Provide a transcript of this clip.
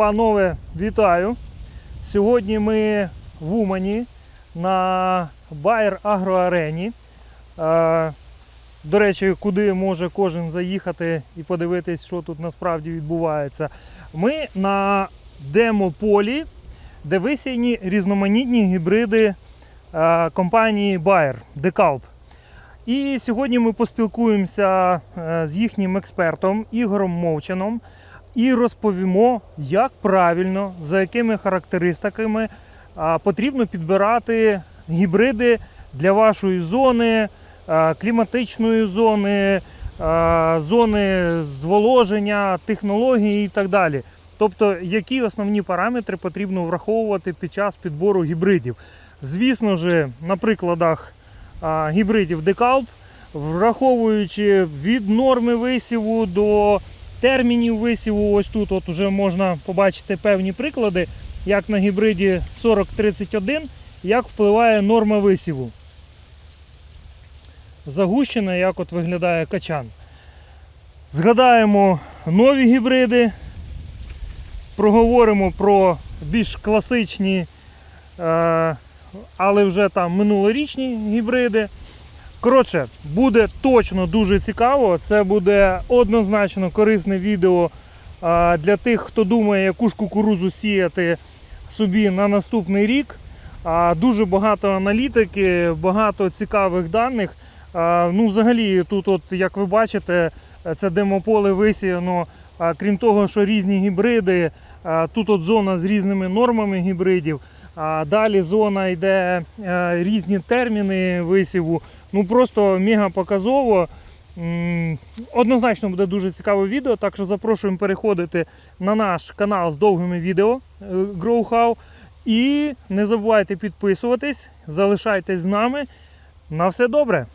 Панове, вітаю! Сьогодні ми в Умані на Bayer Агроарені. Е, До речі, куди може кожен заїхати і подивитись, що тут насправді відбувається. Ми на демополі, де висіяні різноманітні гібриди е, компанії Bayer Decalb. І сьогодні ми поспілкуємося е, з їхнім експертом Ігорем Мовчаном і розповімо, як правильно, за якими характеристиками потрібно підбирати гібриди для вашої зони, кліматичної зони, зони зволоження, технології і так далі. Тобто, які основні параметри потрібно враховувати під час підбору гібридів. Звісно ж, на прикладах гібридів Decalb, враховуючи від норми висіву до термінів висіву, ось тут от вже можна побачити певні приклади, як на гібриді 4031, як впливає норма висіву. Загущена, як от виглядає качан. Згадаємо нові гібриди, проговоримо про більш класичні, е, але вже там минулорічні гібриди. Коротше, буде точно дуже цікаво. Це буде однозначно корисне відео для тих, хто думає, яку ж кукурузу сіяти собі на наступний рік. Дуже багато аналітики, багато цікавих даних. Ну, взагалі, тут, от, як ви бачите, це демополе висіяно. Крім того, що різні гібриди, тут от зона з різними нормами гібридів. А далі зона йде е, різні терміни висіву. Ну просто мега показово. Однозначно буде дуже цікаве відео, так що запрошуємо переходити на наш канал з довгими відео е, GrowHow. І не забувайте підписуватись, залишайтесь з нами. На все добре!